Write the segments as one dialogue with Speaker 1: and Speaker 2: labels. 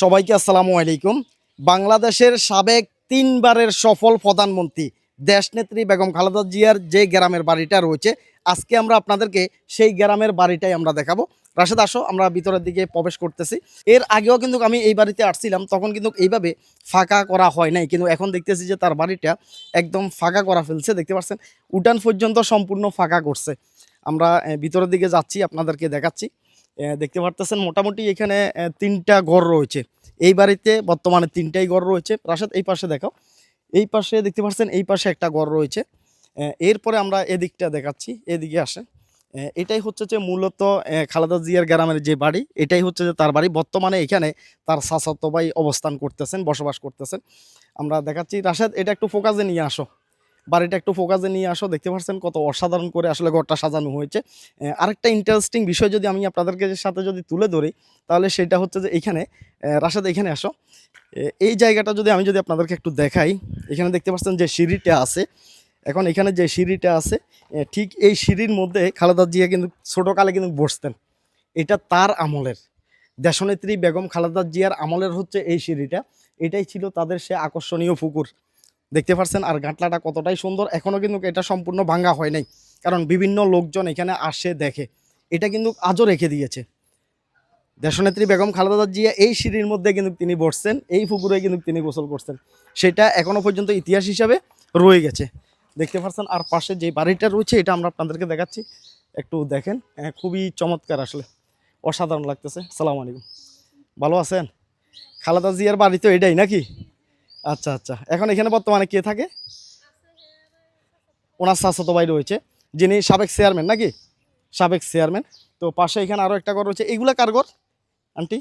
Speaker 1: সবাইকে আসসালামু আলাইকুম। বাংলাদেশের সাবেক তিনবারের সফল প্রধানমন্ত্রী দেশনেত্রী বেগম খালেদা জিয়ার যে গ্রামের বাড়িটা রয়েছে, আজকে আমরা আপনাদেরকে সেই গ্রামের বাড়িটাই আমরা দেখাবো। রাশেদ, আসো, আমরা ভিতরের দিকে প্রবেশ করতেছি। এর আগেও কিন্তু আমি এই বাড়িতে আসছিলাম, তখন কিন্তু এইভাবে ফাঁকা করা হয় নাই, কিন্তু এখন দেখতেছি যে তার বাড়িটা একদম ফাঁকা করা ফেলছে, দেখতে পাচ্ছেন? উঠান পর্যন্ত সম্পূর্ণ ফাঁকা করছে। আমরা ভিতরের দিকে যাচ্ছি, আপনাদেরকে দেখাচ্ছি। দেখতে পারতেছেন মোটামুটি এখানে তিনটা ঘর রয়েছে। এই বাড়িতে বর্তমানে তিনটাই ঘর রয়েছে। প্রাসাদ এই পাশে দেখাও। এই পাশে দেখতে পাচ্ছেন এই পাশে একটা ঘর রয়েছে। এরপরে আমরা এদিকটা দেখাচ্ছি, এদিকে আসে এটাই হচ্ছে যে মূলত খালেদা জিয়ার গ্রামের যে বাড়ি, এটাই হচ্ছে যে তার বাড়ি। বর্তমানে এখানে তার সাসাতো ভাই অবস্থান করতেছেন, বসবাস করতেছেন। আমরা দেখাচ্ছি, রাশেদ, এটা একটু ফোকাসে নিয়ে আসো। বাড়িটা একটু ফোকাসে নিয়ে আসো, দেখতে পাচ্ছেন কত অসাধারণ করে আসলে ঘরটা সাজানো হয়েছে। আরেকটা ইন্টারেস্টিং বিষয় যদি আমি আপনাদেরকে সাথে যদি তুলে ধরি, তাহলে সেটা হচ্ছে যে এখানে রাশেদ এখানে আসো। এই জায়গাটা যদি আমি যদি আপনাদেরকে একটু দেখাই, এখানে দেখতে পাচ্ছেন যে সিঁড়িটা আছে। এখন এখানে যে সিঁড়িটা আছে ঠিক এই সিঁড়ির মধ্যে খালেদা জিয়া কিন্তু ছোটোকালে কিন্তু বসতেন। এটা তার আমলের। দেশনেত্রী বেগম খালেদা জিয়ার আমলের হচ্ছে এই সিঁড়িটা। এটাই ছিল তাদের সে আকর্ষণীয় পুকুর। দেখতে পাচ্ছেন আর গাঁটলাটা কতটাই সুন্দর এখনও কিন্তু এটা সম্পূর্ণ ভাঙ্গা হয় নাই। কারণ বিভিন্ন লোকজন এখানে আসে দেখে। এটা কিন্তু আজও রেখে দিয়েছে। দেশনেত্রী বেগম খালেদা জিয়া এই সিঁড়ির মধ্যে কিন্তু তিনি বসছেন এই পুকুরে কিন্তু তিনি গোসল করছেন। সেটা এখনও পর্যন্ত ইতিহাস হিসাবে রয়ে গেছে। দেখতে পাচ্ছেন আর পাশে যে বাড়িটা রয়েছে এটা আমরা আপনাদেরকে দেখাচ্ছি। একটু দেখেন হ্যাঁ, খুবই চমৎকার আসলে। অসাধারণ লাগতেছে। সালাম আলাইকুম। ভালো আছেন? খালেদা জিয়ার বাড়ি তো এটাই নাকি? আচ্ছা আচ্ছা। এখন এখানে বর্তমানে কে থাকে? ওনার শাশ্বত ভাই রয়েছে, যিনি সাবেক চেয়ারম্যান নাকি? সাবেক চেয়ারম্যান তো পাশে এখানে আরও একটা ঘর রয়েছে। এইগুলা কার ঘর? আন্টি?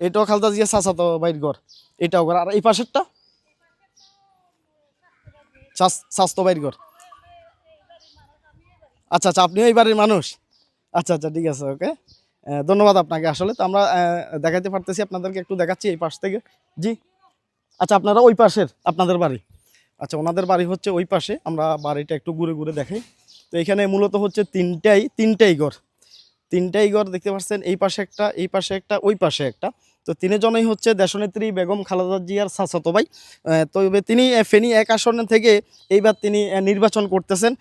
Speaker 1: এটাও খালদা জিয়া চাচাতো বাইর ঘর। এটাও ঘর। আর এই পাশেরটা? স্বাস্থ্য বাইর ঘর। আচ্ছা আচ্ছা আপনিও এই বাড়ির মানুষ। আচ্ছা আচ্ছা ঠিক আছে, ওকে। ধন্যবাদ আপনাকে আসলে। তো আমরা দেখাতে পারতেছি, আপনাদেরকে একটু দেখাচ্ছি এই পাশ থেকে। জি। আচ্ছা আপনারা ওই পাশের, আপনাদের বাড়ি? আচ্ছা ওনাদের বাড়ি হচ্ছে ওই পাশে। আমরা বাড়িটা একটু ঘুরে ঘুরে দেখাই। তো এখানে মূলত হচ্ছে তিনটাই তিনটাই ঘর। তিনটাই ঘর দেখতে পাচ্ছেন, এই পাশে একটা, এই পাশে একটা, ওই পাশে একটা। তো তিনজনই হচ্ছে দেশনেত্রী বেগম খালেদা জিয়ার চাচাতো ভাই। তবে তিনি ফেনী এক আসন থেকে এইবার তিনি নির্বাচন করতেছেন।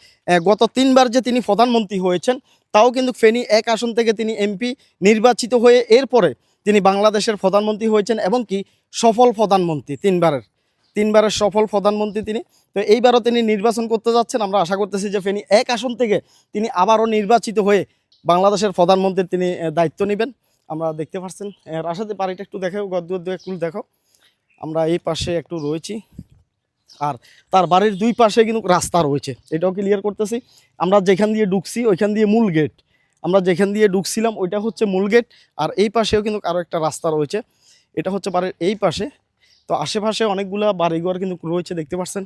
Speaker 1: গত তিনবার যে তিনি প্রধানমন্ত্রী হয়েছেন, তাও কিন্তু ফেনী এক আসন থেকে তিনি এমপি নির্বাচিত হয়ে এরপরে তিনি বাংলাদেশের প্রধানমন্ত্রী হয়েছেন এবং কি সফল প্রধানমন্ত্রী তিনবারের তিনবারের সফল প্রধানমন্ত্রী তিনি। তো এইবারও তিনি নির্বাচন করতে যাচ্ছেন। আমরা আশা করতেছি যে ফেনী এক আসন থেকে তিনি আবারও নির্বাচিত হয়ে বাংলাদেশের প্রধানমন্ত্রীর তিনি দায়িত্ব নেবেন। আমরা দেখতে পাচ্ছেন আহ, রাশাদে বাড়িটা একটু দেখাও গদ্দুয়ার দু একটু দেখো আমরা এই পাশে একটু রয়েছি। আর তার বাড়ির দুই পাশে কিন্তু রাস্তা রয়েছে। এটাও ক্লিয়ার করতেছি। আমরা যেখান দিয়ে ঢুকছি ওইখান দিয়ে মূল গেট আমরা যেখান দিয়ে ঢুকছিলাম ওইটা হচ্ছে মূল গেট আর এই পাশেও কিন্তু আরও একটা রাস্তা রয়েছে। এটা হচ্ছে বাড়ির এই পাশে। তো আশেপাশে অনেকগুলা বাড়িঘর কিন্তু রয়েছে দেখতে পাচ্ছেন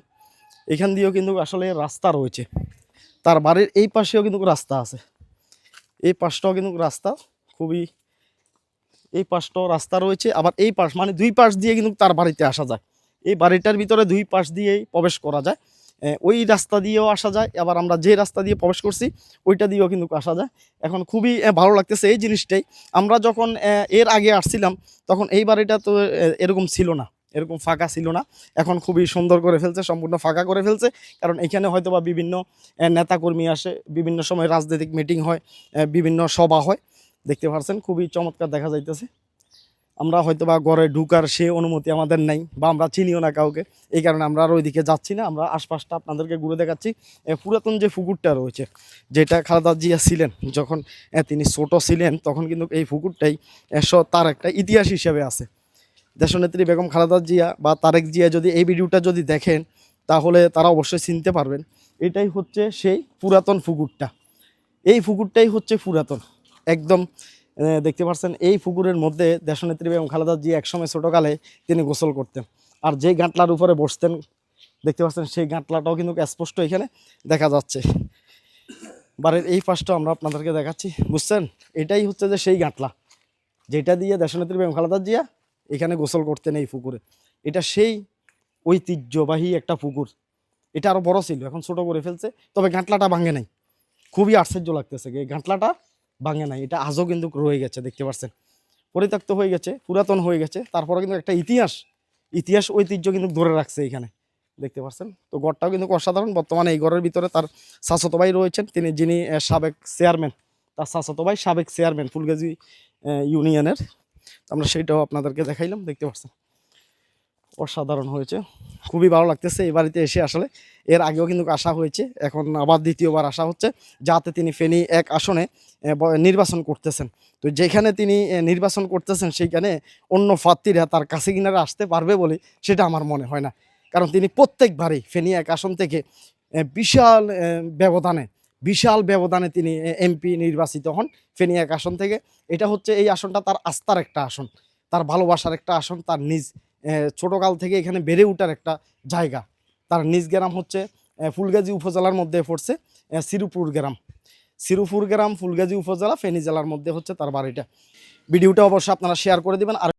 Speaker 1: এখান দিয়েও কিন্তু আসলে রাস্তা রয়েছে। তার বাড়ির এই পাশেও কিন্তু রাস্তা আছে। এই পাশটাও কিন্তু রাস্তা। খুবই এই পাশটাও রাস্তা রয়েছে, আবার এই পাশ মানে দুই পাশ দিয়ে কিন্তু তার বাড়িতে আসা যায়। এই বাড়িটার ভিতরে দুই পাশ দিয়েই প্রবেশ করা যায়। ওই রাস্তা দিয়েও আসা যায়, আবার আমরা যে রাস্তা দিয়ে প্রবেশ করছি, ওইটা দিয়েও কিন্তু আসা যায়। এখন খুবই ভালো লাগতেছে এই জিনিসটাই। আমরা যখন এর আগে আসছিলাম, তখন এই বাড়িটা তো এরকম ছিল না, এরকম ফাঁকা ছিল না। এখন খুবই সুন্দর করে ফেলছে, সম্পূর্ণ ফাঁকা করে ফেলছে। কারণ এখানে হয়তো বা বিভিন্ন নেতাকর্মী আসে, বিভিন্ন সময় রাজনৈতিক মিটিং হয় বিভিন্ন সভা হয়। দেখতে পাচ্ছেন খুবই চমৎকার দেখা যাইতেছে। আমরা হয়তো বা ঘরে ঢুকার সে অনুমতি আমাদের নাই, বা আমরা চিনিও না কাউকে। এই কারণে আমরা আর ওইদিকে যাচ্ছি না, আমরা আশপাশটা আপনাদেরকে ঘুরে দেখাচ্ছি। পুরাতন যে পুকুরটা রয়েছে, যেটা খালেদা জিয়া ছিলেন, যখন তিনি ছোট ছিলেন, তখন কিন্তু এই পুকুরটাই তার একটা ইতিহাস হিসেবে আছে। দেশনেত্রী বেগম খালেদা জিয়া বা তারেক জিয়া যদি এই ভিডিওটা যদি দেখেন, তাহলে তারা অবশ্যই চিনতে পারবেন, এটাই হচ্ছে সেই পুরাতন পুকুরটা এই পুকুরটাই হচ্ছে পুরাতন। একদম দেখতে পাচ্ছেন এই পুকুরের মধ্যে দেশনেত্রী বেগম খালেদা জিয়া একসময় ছোটোকালে তিনি গোসল করতেন। আর যে গাঁটলার উপরে বসতেন, দেখতে পাচ্ছেন, সেই গাঁটলাটাও কিন্তু স্পষ্ট এখানে দেখা যাচ্ছে। বাড়ির এই পাশটা আমরা আপনাদেরকে দেখাচ্ছি, বুঝছেন? এটাই হচ্ছে যে সেই গাঁটলা। যেটা দিয়ে দেশনেত্রী বেগম খালেদা জিয়া এখানে গোসল করতেন এই পুকুরে। এটা সেই ঐতিহ্যবাহী একটা পুকুর। এটা আরও বড় ছিল, এখন ছোট করে ফেলছে, তবে গাঁটলাটা ভাঙে নাই। খুবই আশ্চর্য লাগতেছে, এই গাঁটলাটা ভাঙে নাই। এটা আজও কিন্তু রয়ে গেছে, দেখতে পাচ্ছেন পরিত্যক্ত হয়ে গেছে, পুরাতন হয়ে গেছে। তারপরে কিন্তু একটা ইতিহাস ইতিহাস ঐতিহ্য কিন্তু ধরে রাখছে এখানে, দেখতে পাচ্ছেন তো গড়টাও কিন্তু অসাধারণ। বর্তমানে এই ঘরের ভিতরে তার শাসত ভাই রয়েছেন। তিনি, যিনি সাবেক চেয়ারম্যান, তার শাসত ভাই সাবেক চেয়ারম্যান, ফুলগাজী ইউনিয়নের। আমরা সেইটাও আপনাদেরকে দেখাইলাম, দেখতে পাচ্ছেন অসাধারণ হয়েছে। খুবই ভালো লাগতেছে এই বাড়িতে এসে আসলে। এর আগেও কিন্তু আসা হয়েছে, এখন আবার দ্বিতীয়বার আসা হচ্ছে, যাতে তিনি ফেনী এক আসনে নির্বাচন করতেছেন। তো যেখানে তিনি নির্বাচন করতেছেন, সেইখানে অন্য প্রার্থীরা তার কাছে কিনারে আসতে পারবে বলে সেটা আমার মনে হয় না। কারণ তিনি প্রত্যেকবারই ফেনী এক আসন থেকে বিশাল ব্যবধানে বিশাল ব্যবধানে তিনি এমপি নির্বাচিত হন ফেনী এক আসন থেকে। এটা হচ্ছে এই আসনটা তার আস্থার একটা আসন, তার ভালোবাসার একটা আসন, তার নিজ ছোটকাল থেকে এখানে বেড়ে উঠার একটা জায়গা। তার নিজ গ্রাম হচ্ছে ফুলগাজী উপজেলার মধ্যে পড়ছে সিরুপুর গ্রাম। সিরুপুর গ্রাম, ফুলগাজী উপজেলা, ফেনী জেলার মধ্যে হচ্ছে তার বাড়িটা। ভিডিওটা অবশ্যই আপনারা শেয়ার করে দেবেন। আর